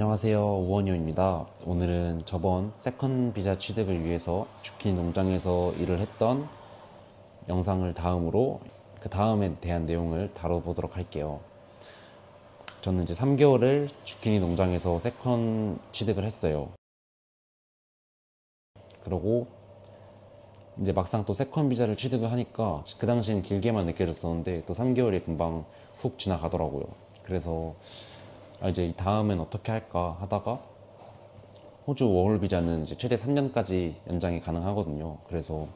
안녕하세요. 우원효입니다. 오늘은 저번 세컨 비자 취득을 위해서 주킨 농장에서 일을 했던 영상을 다음으로 그 다음에 대한 내용을 다뤄보도록 할게요. 저는 이제 3개월을 주키니 농장에서 세컨 취득을 했어요. 그러고 이제 막상 또 세컨 비자를 취득을 하니까 그 당시엔 길게만 느껴졌었는데 또 3개월이 금방 훅 지나가더라고요. 그래서 아, 이제 다음엔 어떻게 할까 하다가 호주 워홀 비자는 이제 최대 3년까지 연장이 가능하거든요. 그래서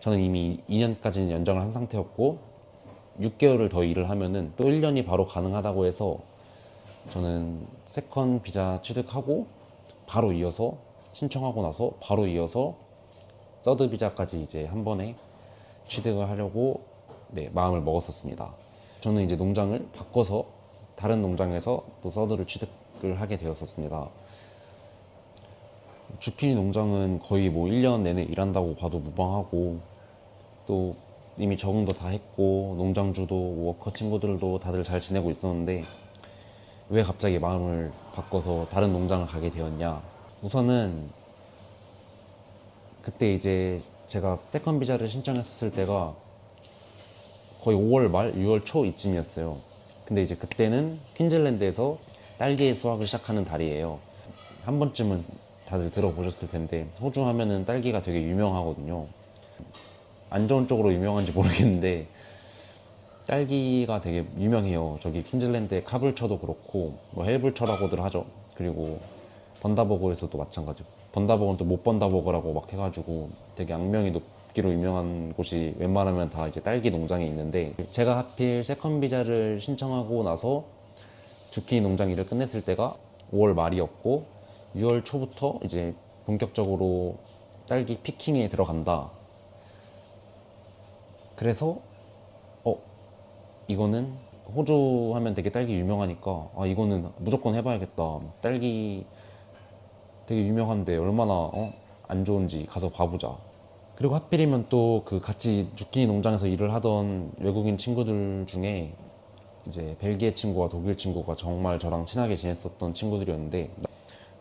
저는 이미 2년까지는 연장을 한 상태였고 6개월을 더 일을 하면은 또 1년이 바로 가능하다고 해서 저는 세컨 비자 취득하고 바로 이어서 신청하고 나서 바로 이어서 서드 비자까지 이제 한 번에 취득을 하려고 네, 마음을 먹었었습니다. 저는 이제 농장을 바꿔서 다른 농장에서 또 서드를 취득을 하게 되었었습니다. 주키니 농장은 거의 뭐 1년 내내 일한다고 봐도 무방하고 또 이미 적응도 다 했고 농장주도 워커 친구들도 다들 잘 지내고 있었는데 왜 갑자기 마음을 바꿔서 다른 농장을 가게 되었냐 우선은 그때 이제 제가 세컨 비자를 신청했었을 때가 거의 5월 말 6월 초 이쯤이었어요 근데 이제 그때는 퀸즐랜드에서 딸기 수확을 시작하는 달이에요. 한 번쯤은 다들 들어보셨을 텐데 호주 하면은 딸기가 되게 유명하거든요. 안 좋은 쪽으로 유명한지 모르겠는데 딸기가 되게 유명해요. 저기 퀸즐랜드의 카불처도 그렇고 뭐 헬불처라고들 하죠. 그리고 번다버거에서도 마찬가지. 번다버거는 또 못 번다버거라고 막 해가지고 되게 악명이 높 기로 유명한 곳이 웬만하면 다 이제 딸기 농장에 있는데 제가 하필 세컨 비자를 신청하고 나서 주키 농장 일을 끝냈을 때가 5월 말이었고 6월 초부터 이제 본격적으로 딸기 피킹에 들어간다. 그래서 어 이거는 호주 하면 되게 딸기 유명하니까 아 이거는 무조건 해봐야겠다. 딸기 되게 유명한데 얼마나 어? 안 좋은지 가서 봐보자. 그리고 하필이면 또 그 같이 주키니 농장에서 일을 하던 외국인 친구들 중에 이제 벨기에 친구와 독일 친구가 정말 저랑 친하게 지냈었던 친구들이었는데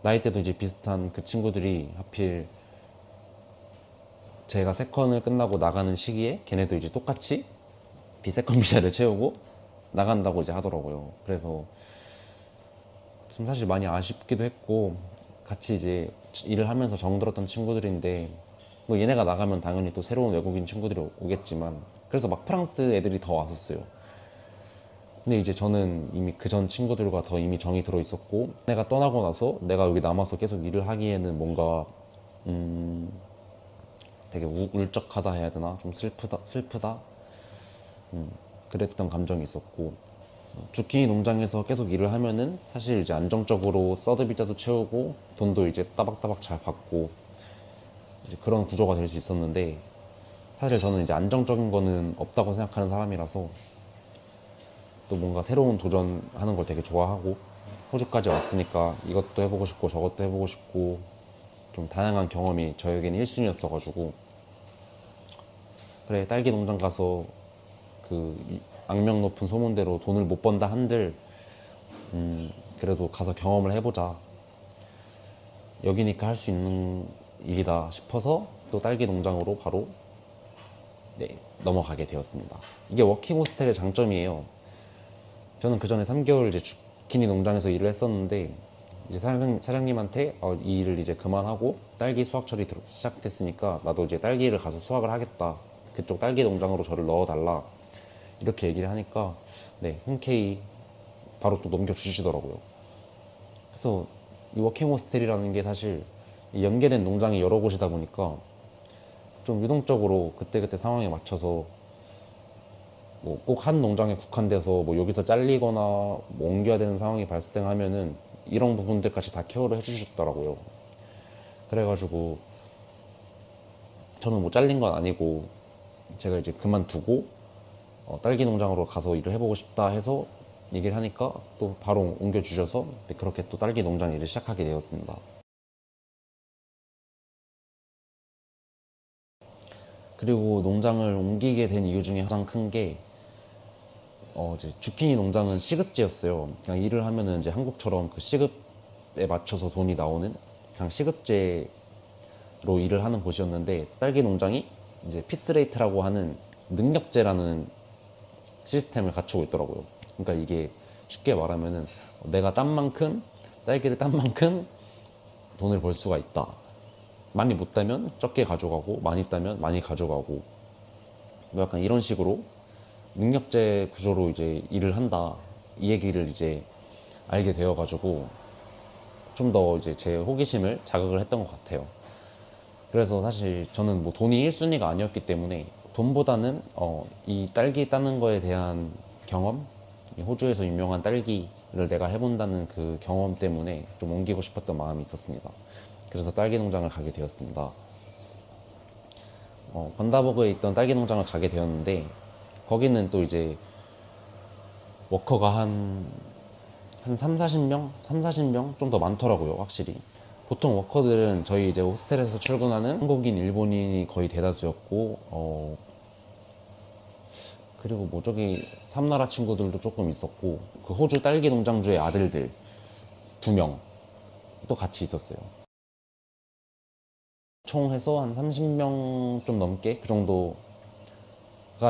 나이대도 이제 비슷한 그 친구들이 하필 제가 세컨을 끝나고 나가는 시기에 걔네도 이제 똑같이 비세컨 비자를 채우고 나간다고 이제 하더라고요. 그래서 좀 사실 많이 아쉽기도 했고 같이 이제 일을 하면서 정들었던 친구들인데 뭐 얘네가 나가면 당연히 또 새로운 외국인 친구들이 오겠지만 그래서 막 프랑스 애들이 더 왔었어요. 근데 이제 저는 이미 그 전 친구들과 더 이미 정이 들어 있었고 내가 떠나고 나서 내가 여기 남아서 계속 일을 하기에는 뭔가 음 되게 우, 울적하다 해야 되나 좀 슬프다 슬프다 음 그랬던 감정이 있었고 주키니 농장에서 계속 일을 하면은 사실 이제 안정적으로 서드 비자도 채우고 돈도 이제 따박따박 잘 받고 그런 구조가 될 수 있었는데 사실 저는 이제 안정적인 거는 없다고 생각하는 사람이라서 또 뭔가 새로운 도전하는 걸 되게 좋아하고 호주까지 왔으니까 이것도 해보고 싶고 저것도 해보고 싶고 좀 다양한 경험이 저에게는 1순위였어가지고 그래 딸기 농장 가서 그 악명 높은 소문대로 돈을 못 번다 한들 음 그래도 가서 경험을 해보자. 여기니까 할 수 있는 일이다 싶어서 또 딸기 농장으로 바로 네, 넘어가게 되었습니다. 이게 워킹 호스텔의 장점이에요. 저는 그 전에 3개월 이제 주키니 농장에서 일을 했었는데 이제 사장, 사장님한테 어, 이 일을 이제 그만하고 딸기 수확 처리 시작됐으니까 나도 이제 딸기를 가서 수확을 하겠다. 그쪽 딸기 농장으로 저를 넣어달라. 이렇게 얘기를 하니까 네, 흔쾌히 바로 또 넘겨주시더라고요. 그래서 이 워킹 호스텔이라는 게 사실 연계된 농장이 여러 곳이다 보니까 좀 유동적으로 그때그때 상황에 맞춰서 뭐 꼭 한 농장에 국한돼서 뭐 여기서 잘리거나 뭐 옮겨야 되는 상황이 발생하면은 이런 부분들까지 다 케어를 해주셨더라고요. 그래가지고 저는 뭐 잘린 건 아니고 제가 이제 그만두고 어, 딸기 농장으로 가서 일을 해보고 싶다 해서 얘기를 하니까 또 바로 옮겨주셔서 그렇게 또 딸기 농장 일을 시작하게 되었습니다. 그리고 농장을 옮기게 된 이유 중에 가장 큰게 어, 이제 주키니 농장은 시급제였어요. 그냥 일을 하면은 이제 한국처럼 그 시급 시급에 맞춰서 돈이 나오는 그냥 시급제로 일을 하는 곳이었는데 딸기 농장이 이제 피스레이트라고 하는 능력제라는 시스템을 갖추고 있더라고요. 그러니까 이게 쉽게 말하면은 내가 딴 만큼 딸기를 딴 만큼 돈을 벌 수가 있다. 많이 못 따면 적게 가져가고 많이 따면 많이 가져가고 뭐 약간 이런 식으로 능력제 구조로 이제 일을 한다. 이 얘기를 이제 알게 되어가지고 좀 더 이제 제 호기심을 자극을 했던 것 같아요. 그래서 사실 저는 뭐 돈이 1순위가 아니었기 때문에 돈보다는 어, 이 딸기 따는 거에 대한 경험, 이 호주에서 유명한 딸기를 내가 해본다는 그 경험 때문에 좀 옮기고 싶었던 마음이 있었습니다. 그래서 딸기 농장을 가게 되었습니다. 어, 번다버그에 있던 딸기 농장을 가게 되었는데 거기는 또 이제 워커가 한, 한 3, 40명? 3, 40명? 좀 더 많더라고요, 확실히. 보통 워커들은 저희 이제 호스텔에서 출근하는 한국인, 일본인이 거의 대다수였고, 어, 그리고 뭐 저기 삼나라 친구들도 조금 있었고, 그 호주 딸기 농장주의 아들들 두 명 또 같이 있었어요. 총 해서 한 30명 좀 넘게 그 정도가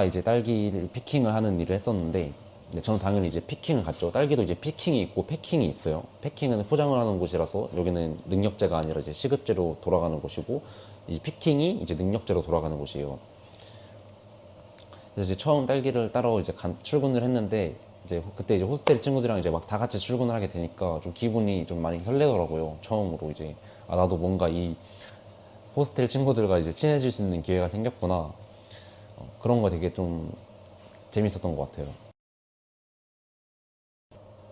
이제 딸기를 피킹을 하는 일을 했었는데 네, 저는 당연히 이제 피킹을 갔죠. 딸기도 이제 피킹이 있고 패킹이 있어요. 패킹은 포장을 하는 곳이라서 여기는 능력제가 아니라 이제 시급제로 돌아가는 곳이고 이 피킹이 이제 능력제로 돌아가는 곳이에요. 그래서 이제 처음 딸기를 따러 이제 간- 출근을 했는데 이제 그때 이제 호스텔 친구들이랑 이제 막 다 같이 출근을 하게 되니까 좀 기분이 좀 많이 설레더라고요. 처음으로 이제 아 나도 뭔가 이 호스텔 친구들과 이제 친해질 수 있는 기회가 생겼구나. 어, 그런 거 되게 좀 재밌었던 것 같아요.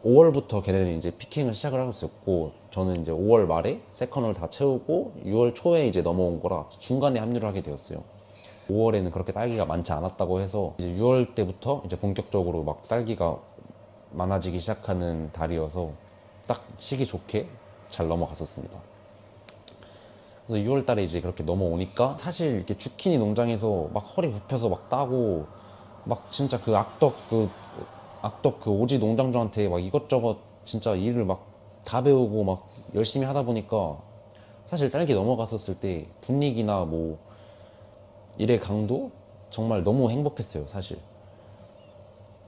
5월부터 걔네는 이제 피킹을 시작을 하고 있었고 저는 이제 5월 말에 세컨을 다 채우고 6월 초에 이제 넘어온 거라 중간에 합류를 하게 되었어요. 5월에는 그렇게 딸기가 많지 않았다고 해서 이제 6월 때부터 이제 본격적으로 막 딸기가 많아지기 시작하는 달이어서 딱 시기 좋게 잘 넘어갔었습니다. 그래서 6월 달에 이제 그렇게 넘어오니까 사실 이렇게 주키니 농장에서 막 허리 굽혀서 막 따고 막 진짜 그 악덕 그 악덕 그 오지 농장주한테 막 이것저것 진짜 일을 막 다 배우고 막 열심히 하다 보니까 사실 딸기 넘어갔었을 때 분위기나 뭐 일의 강도 정말 너무 행복했어요 사실.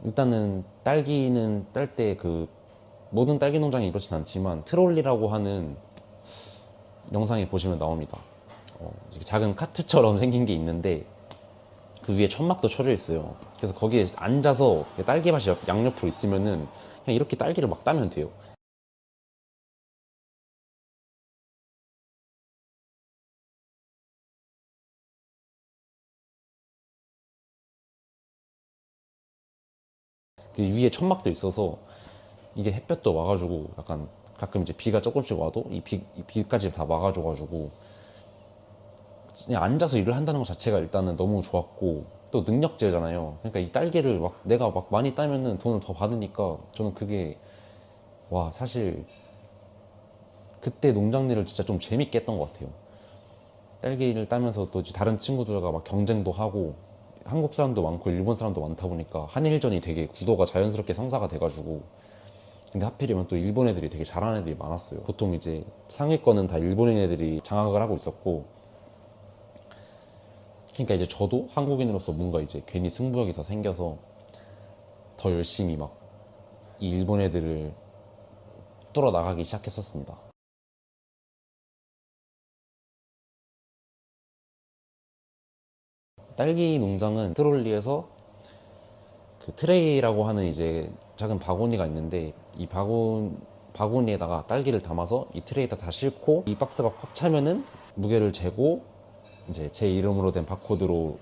일단은 딸기는 딸 때 그 모든 딸기 농장이 이렇진 않지만 트롤리라고 하는 영상에 보시면 나옵니다 어, 작은 카트처럼 생긴 게 있는데 그 위에 천막도 쳐져 있어요. 그래서 거기에 앉아서 딸기 맛이 옆- 양옆으로 있으면은 그냥 이렇게 딸기를 막 따면 돼요. 그 위에 천막도 있어서 이게 햇볕도 와가지고 약간 가끔 이제 비가 조금씩 와도 이, 비, 이 비까지 다 막아줘가지고 그냥 앉아서 일을 한다는 것 자체가 일단은 너무 좋았고 또 능력제잖아요. 그러니까 이 딸기를 막 내가 막 많이 따면은 돈을 더 받으니까 저는 그게 와 사실 그때 농장 일을 진짜 좀 재밌게 했던 것 같아요. 딸기를 따면서 또 다른 친구들과 막 경쟁도 하고 한국 사람도 많고 일본 사람도 많다 보니까 한일전이 되게 구도가 자연스럽게 성사가 돼가지고 근데 하필이면 또 일본 애들이 되게 잘하는 애들이 많았어요. 보통 이제 상위권은 다 일본인 애들이 장악을 하고 있었고 그러니까 이제 저도 한국인으로서 뭔가 이제 괜히 승부욕이 더 생겨서 더 열심히 막 이 일본 애들을 뚫어 나가기 시작했었습니다. 딸기 농장은 트롤리에서 그 트레이라고 하는 이제 작은 바구니가 있는데 이 바구, 바구니에다가 딸기를 담아서 이 트레이에다 다 싣고 이 박스가 꽉 차면은 무게를 재고 이제 제 이름으로 된 바코드로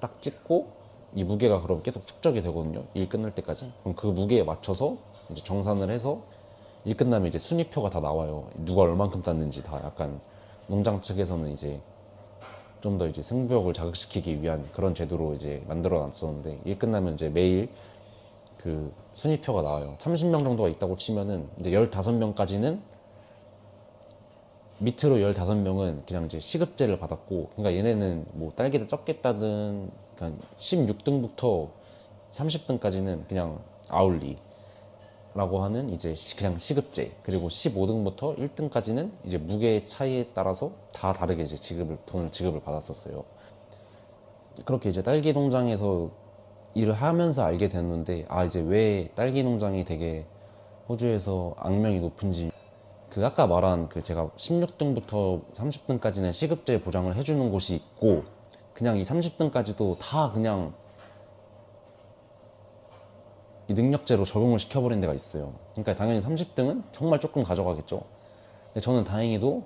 딱 찍고 이 무게가 그럼 계속 축적이 되거든요. 일 끝날 때까지. 그럼 그 무게에 맞춰서 이제 정산을 해서 일 끝나면 이제 순위표가 다 나와요. 누가 얼만큼 땄는지 다 약간 농장 측에서는 이제 좀 더 이제 승부욕을 자극시키기 위한 그런 제도로 이제 만들어 놨었는데 일 끝나면 이제 매일 그 순위표가 나와요. 30명 정도가 있다고 치면은 이제 15명까지는 밑으로 15명은 그냥 이제 시급제를 받았고 그러니까 얘네는 뭐 딸기를 적게 따든 그러니까 16등부터 30등까지는 그냥 아울리 라고 하는 이제 시- 그냥 시급제 그리고 15등부터 1등까지는 이제 무게 차이에 따라서 다 다르게 이제 지급을 돈을 지급을 받았었어요. 그렇게 이제 딸기 농장에서 일을 하면서 알게 됐는데 아 이제 왜 딸기 농장이 되게 호주에서 악명이 높은지 그 아까 말한 그 제가 16등부터 30등까지는 시급제 보장을 해주는 곳이 있고 그냥 이 30등까지도 다 그냥 이 능력제로 적용을 시켜버린 데가 있어요. 그러니까 당연히 30등은 정말 조금 가져가겠죠. 근데 저는 다행히도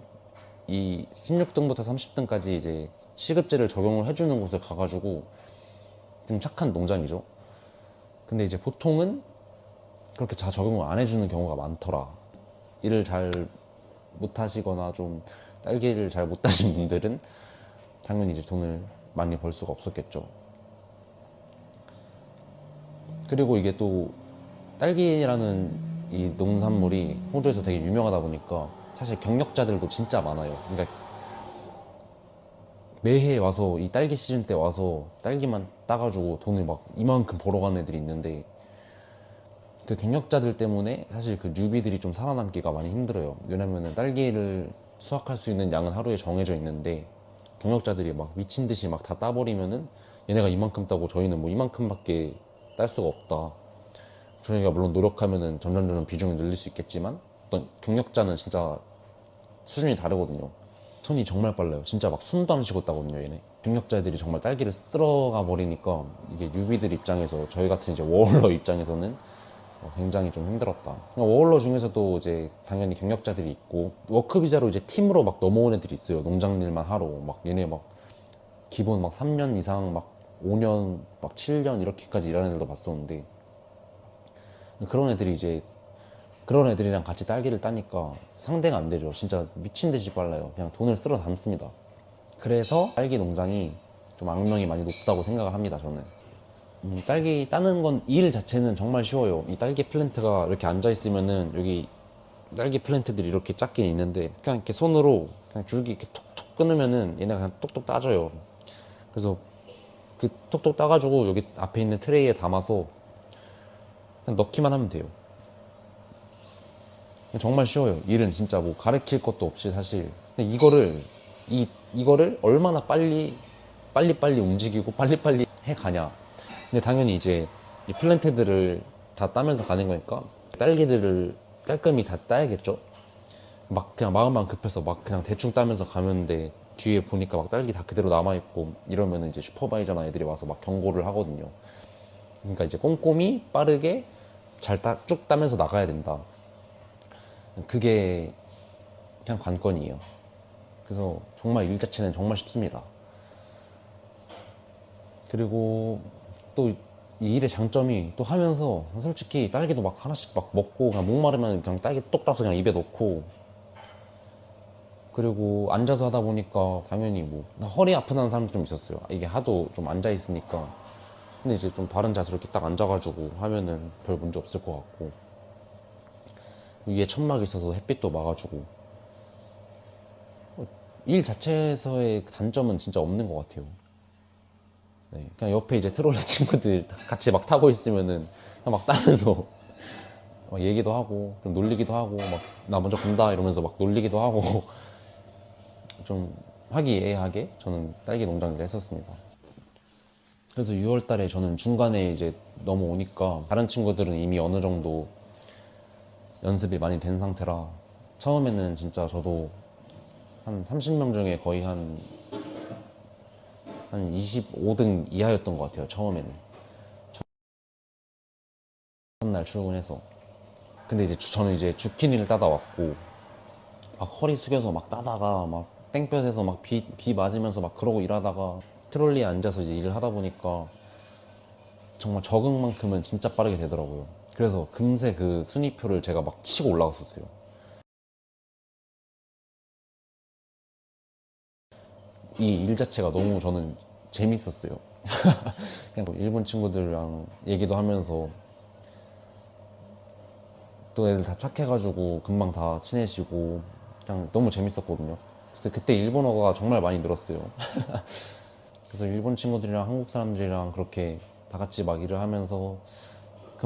이 16등부터 30등까지 이제 시급제를 적용을 해주는 곳을 가가지고 좀 착한 농장이죠. 근데 이제 보통은 그렇게 다 적용을 안 해주는 경우가 많더라. 일을 잘 못하시거나 좀 딸기를 잘못 따신 분들은 당연히 이제 돈을 많이 벌 수가 없었겠죠. 그리고 이게 또 딸기라는 이 농산물이 호주에서 되게 유명하다 보니까 사실 경력자들도 진짜 많아요. 그러니까 매해 와서 이 딸기 시즌 때 와서 딸기만 따가지고 돈을 막 이만큼 벌어가는 애들이 있는데 그 경력자들 때문에 사실 그 뉴비들이 좀 살아남기가 많이 힘들어요. 왜냐면은 딸기를 수확할 수 있는 양은 하루에 정해져 있는데 경력자들이 막 미친 듯이 막 다 따버리면은 얘네가 이만큼 따고 저희는 뭐 이만큼밖에 딸 수가 없다. 저희가 물론 노력하면은 점점점 비중을 늘릴 수 있겠지만 어떤 경력자는 진짜 수준이 다르거든요. 손이 정말 빨라요. 진짜 막 숨도 안 쉬고 따거든요, 얘네. 경력자들이 정말 딸기를 쓸어가 버리니까 이게 뉴비들 입장에서 저희 같은 이제 워홀러 입장에서는 어, 굉장히 좀 힘들었다. 워홀러 중에서도 이제 당연히 경력자들이 있고 워크 비자로 이제 팀으로 막 넘어온 애들이 있어요. 농장 일만 하러 막 얘네 막 기본 막 3년 이상 막 5년 막 7년 이렇게까지 일하는 애들도 봤었는데 그런 애들이 이제 그런 애들이랑 같이 딸기를 따니까 상대가 안 되죠. 진짜 미친 듯이 빨라요. 그냥 돈을 쓸어 담습니다. 그래서 딸기 농장이 좀 악명이 많이 높다고 생각을 합니다. 저는. 음, 딸기 따는 건 일 자체는 정말 쉬워요. 이 딸기 플랜트가 이렇게 앉아 있으면은 여기 딸기 플랜트들이 이렇게 작게 있는데 그냥 이렇게 손으로 그냥 줄기 이렇게 톡톡 끊으면은 얘네가 그냥 똑똑 따져요. 그래서 그 톡톡 따가지고 여기 앞에 있는 트레이에 담아서 넣기만 하면 돼요. 정말 쉬워요. 일은 진짜 뭐 가르칠 것도 없이 사실. 근데 이거를 이 이거를 얼마나 빨리 빨리 빨리 움직이고 빨리 빨리 해 가냐. 근데 당연히 이제 이 플랜트들을 다 따면서 가는 거니까 딸기들을 깔끔히 다 따야겠죠. 막 그냥 마음만 급해서 막 그냥 대충 따면서 가는데 뒤에 보니까 막 딸기 다 그대로 남아 있고 이러면 이제 슈퍼바이저나 애들이 와서 막 경고를 하거든요. 그러니까 이제 꼼꼼히 빠르게 잘 쭉 따면서 나가야 된다. 그게 그냥 관건이에요. 그래서 정말 일 자체는 정말 쉽습니다. 그리고 또 이 일의 장점이 또 하면서 솔직히 딸기도 막 하나씩 막 먹고 그냥 목마르면 그냥 딸기 똑 따서 그냥 입에 넣고 그리고 앉아서 하다 보니까 당연히 뭐 허리 아프다는 사람도 좀 있었어요. 이게 하도 좀 앉아 있으니까 근데 이제 좀 바른 자세로 이렇게 딱 앉아가지고 하면은 별 문제 없을 것 같고 위에 천막이 있어서 햇빛도 막아주고 일 자체에서의 단점은 진짜 없는 것 같아요. 네, 그냥 옆에 이제 트롤리 친구들 같이 막 타고 있으면은 막 따면서 막 얘기도 하고 좀 놀리기도 하고 막 나 먼저 간다 이러면서 막 놀리기도 하고 좀 화기애애하게 저는 딸기 농장 일을 했었습니다. 그래서 6월 달에 저는 중간에 이제 넘어오니까 다른 친구들은 이미 어느 정도 연습이 많이 된 상태라 처음에는 진짜 저도 한 30명 중에 거의 한, 한 25등 이하였던 것 같아요, 처음에는. 첫날 출근해서. 근데 이제 주- 저는 이제 주키니를 따다 왔고, 막 허리 숙여서 막 따다가 막 땡볕에서 막 비, 비 맞으면서 막 그러고 일하다가 트롤리에 앉아서 이제 일을 하다 보니까 정말 적응만큼은 진짜 빠르게 되더라고요. 그래서 금세 그 순위표를 제가 막 치고 올라갔었어요. 이 일 자체가 너무 저는 재밌었어요. 그냥 뭐 일본 친구들이랑 얘기도 하면서 또 애들 다 착해가지고 금방 다 친해지고 그냥 너무 재밌었거든요. 그래서 그때 일본어가 정말 많이 늘었어요. 그래서 일본 친구들이랑 한국 사람들이랑 그렇게 다 같이 막 일을 하면서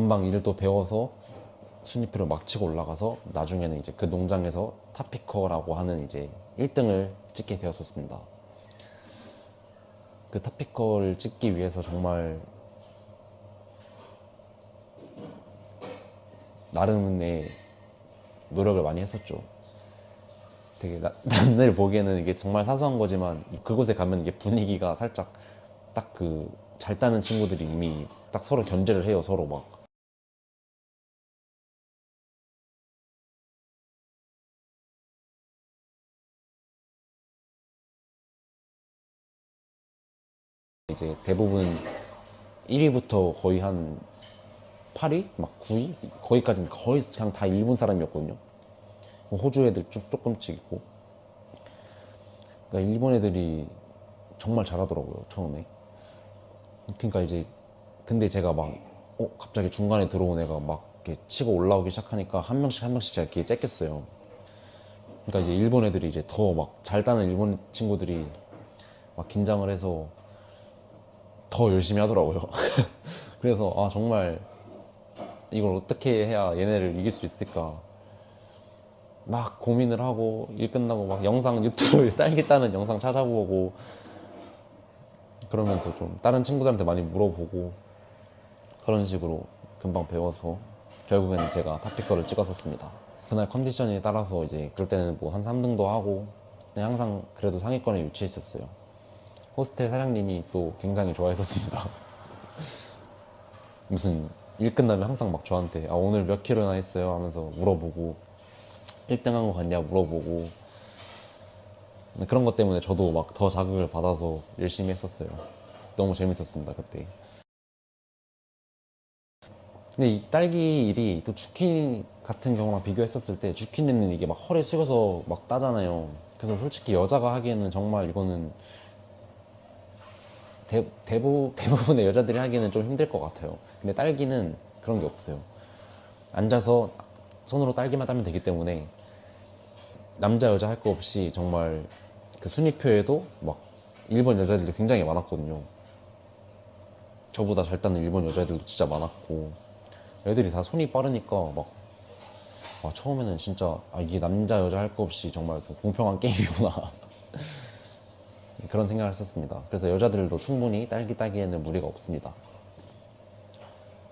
금방 일을 또 배워서 순위표를 막 치고 올라가서 나중에는 이제 그 농장에서 탑피커라고 하는 이제 1등을 찍게 되었었습니다. 그 탑피커를 찍기 위해서 정말 나름의 노력을 많이 했었죠. 되게 나, 남들 보기에는 이게 정말 사소한 거지만 그곳에 가면 이게 분위기가 살짝 딱 그 잘 따는 친구들이 이미 딱 서로 견제를 해요 서로 막 이제 대부분 1위부터 거의 한 8위? 막 9위? 거기까지는 거의 그냥 다 일본 사람이었거든요. 호주 애들 쭉 조금씩 있고. 그러니까 일본 애들이 정말 잘하더라고요, 처음에. 그러니까 이제, 근데 제가 막, 어, 갑자기 중간에 들어온 애가 막 이렇게 치고 올라오기 시작하니까 한 명씩 한 명씩 제가 이렇게 째겠어요. 그러니까 이제 일본 애들이 이제 더 막 잘 따는 일본 친구들이 막 긴장을 해서 더 열심히 하더라고요. 그래서 아 정말 이걸 어떻게 해야 얘네를 이길 수 있을까 막 고민을 하고 일 끝나고 막 영상 유튜브 딸기 따는 영상 찾아보고 그러면서 좀 다른 친구들한테 많이 물어보고 그런 식으로 금방 배워서 결국에는 제가 탑피커를 찍었었습니다. 그날 컨디션에 따라서 이제 그럴 때는 뭐 한 3등도 하고 항상 그래도 상위권에 위치해 있었어요. 호스텔 사장님이 또 굉장히 좋아했었습니다. 무슨 일 끝나면 항상 막 저한테 아 오늘 몇 킬로나 했어요 하면서 물어보고 1등 한 거 같냐 물어보고 그런 것 때문에 저도 막 더 자극을 받아서 열심히 했었어요. 너무 재밌었습니다 그때. 근데 이 딸기 일이 또 주키니 같은 경우랑 비교했었을 때 주키니는 이게 막 허리 숙여서 막 따잖아요. 그래서 솔직히 여자가 하기에는 정말 이거는 대, 대부, 대부분의 여자들이 하기에는 좀 힘들 것 같아요. 근데 딸기는 그런 게 없어요. 앉아서 손으로 딸기만 따면 되기 때문에 남자 여자 할 거 없이 정말 그 순위표에도 막 일본 여자들도 굉장히 많았거든요. 저보다 잘 따는 일본 여자들도 진짜 많았고 애들이 다 손이 빠르니까 막 아, 처음에는 진짜 아, 이게 남자 여자 할 거 없이 정말 그 공평한 게임이구나 그런 생각을 했었습니다. 그래서 여자들도 충분히 딸기 따기에는 무리가 없습니다.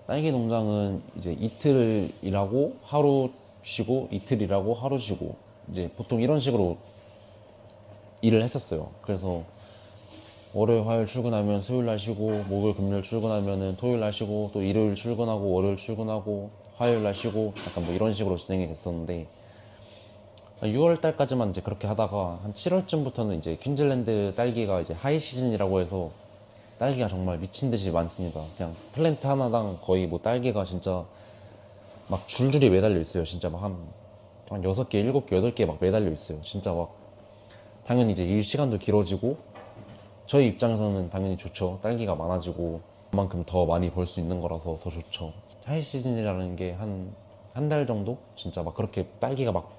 딸기 농장은 이제 이틀 일하고 하루 쉬고 이틀 일하고 하루 쉬고 이제 보통 이런 식으로 일을 했었어요. 그래서 월요일, 화요일 출근하면 수요일 날 쉬고 목요일, 금요일 출근하면은 토요일 날 쉬고 또 일요일 출근하고 월요일 출근하고 화요일 날 쉬고 약간 뭐 이런 식으로 진행이 됐었는데 6월 달까지만 이제 그렇게 하다가 한 7월쯤부터는 이제 퀸즐랜드 딸기가 이제 하이 시즌이라고 해서 딸기가 정말 미친 듯이 많습니다. 그냥 플랜트 하나당 거의 뭐 딸기가 진짜 막 줄줄이 매달려 있어요. 진짜 막 한, 한 6개, 7개, 8개 막 매달려 있어요. 진짜 막 당연히 이제 일 시간도 길어지고 저희 입장에서는 당연히 좋죠. 딸기가 많아지고 그만큼 더 많이 벌 수 있는 거라서 더 좋죠. 하이 시즌이라는 게 한 한 달 정도? 진짜 막 그렇게 딸기가 막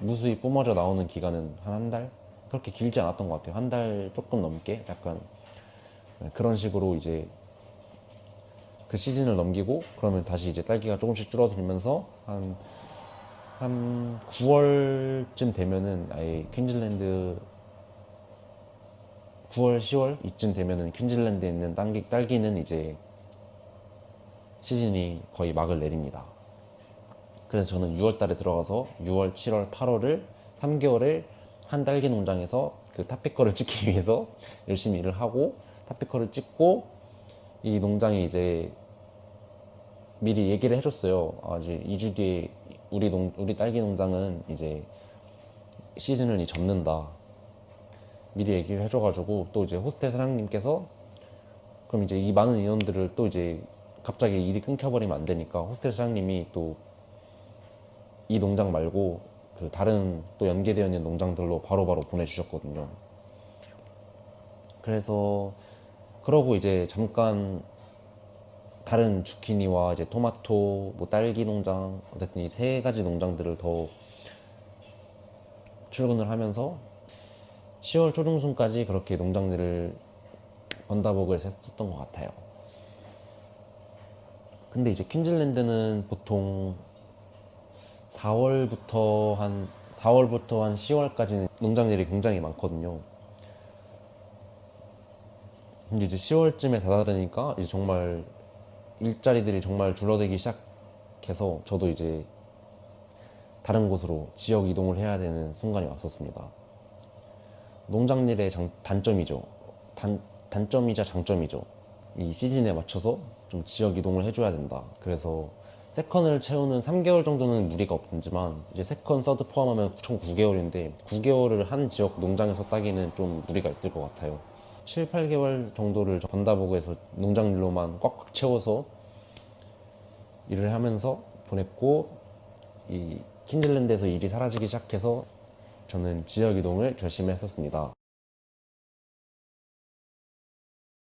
무수히 뿜어져 나오는 기간은 한 한 달? 그렇게 길지 않았던 것 같아요. 한 달 조금 넘게 약간 그런 식으로 이제 그 시즌을 넘기고 그러면 다시 이제 딸기가 조금씩 줄어들면서 한, 한 9월쯤 되면은 아예 퀸즐랜드 9월, 10월 이쯤 되면은 퀸즐랜드에 있는 딸기, 딸기는 이제 시즌이 거의 막을 내립니다. 그래서 저는 6월 달에 들어가서 6월, 7월, 8월을 3개월을 한 딸기 농장에서 그 탑피커를 찍기 위해서 열심히 일을 하고 탑피커를 찍고 이 농장이 이제 미리 얘기를 해줬어요. 아, 이제 2주 뒤에 우리 농, 우리 딸기 농장은 이제 시즌을 접는다. 미리 얘기를 해줘가지고 또 이제 호스텔 사장님께서 그럼 이제 이 많은 인원들을 또 이제 갑자기 일이 끊겨버리면 안 되니까 호스텔 사장님이 또 이 농장 말고 그 다른 또 연계되어 있는 농장들로 바로바로 보내주셨거든요. 그래서 그러고 이제 잠깐 다른 주키니와 이제 토마토, 뭐 딸기 농장 어쨌든 이 세 가지 농장들을 더 출근을 하면서 10월 초중순까지 그렇게 농장들을 번다복을 했었던 것 같아요. 근데 이제 퀸즐랜드는 보통 4월부터 한 4월부터 한 10월까지는 농장 일이 굉장히 많거든요. 근데 이제 10월쯤에 다다르니까 이제 정말 일자리들이 정말 줄어들기 시작해서 저도 이제 다른 곳으로 지역 이동을 해야 되는 순간이 왔었습니다. 농장 일의 장- 단점이죠. 단, 단점이자 장점이죠. 이 시즌에 맞춰서 좀 지역 이동을 해줘야 된다. 그래서 세컨을 채우는 3개월 정도는 무리가 없지만 이제 세컨, 서드 포함하면 총 9개월인데 9개월을 한 지역 농장에서 따기는 좀 무리가 있을 것 같아요. 7, 8개월 정도를 번다보고에서 농장 일로만 꽉꽉 채워서 일을 하면서 보냈고 이 킨들랜드에서 일이 사라지기 시작해서 저는 지역 이동을 결심했었습니다.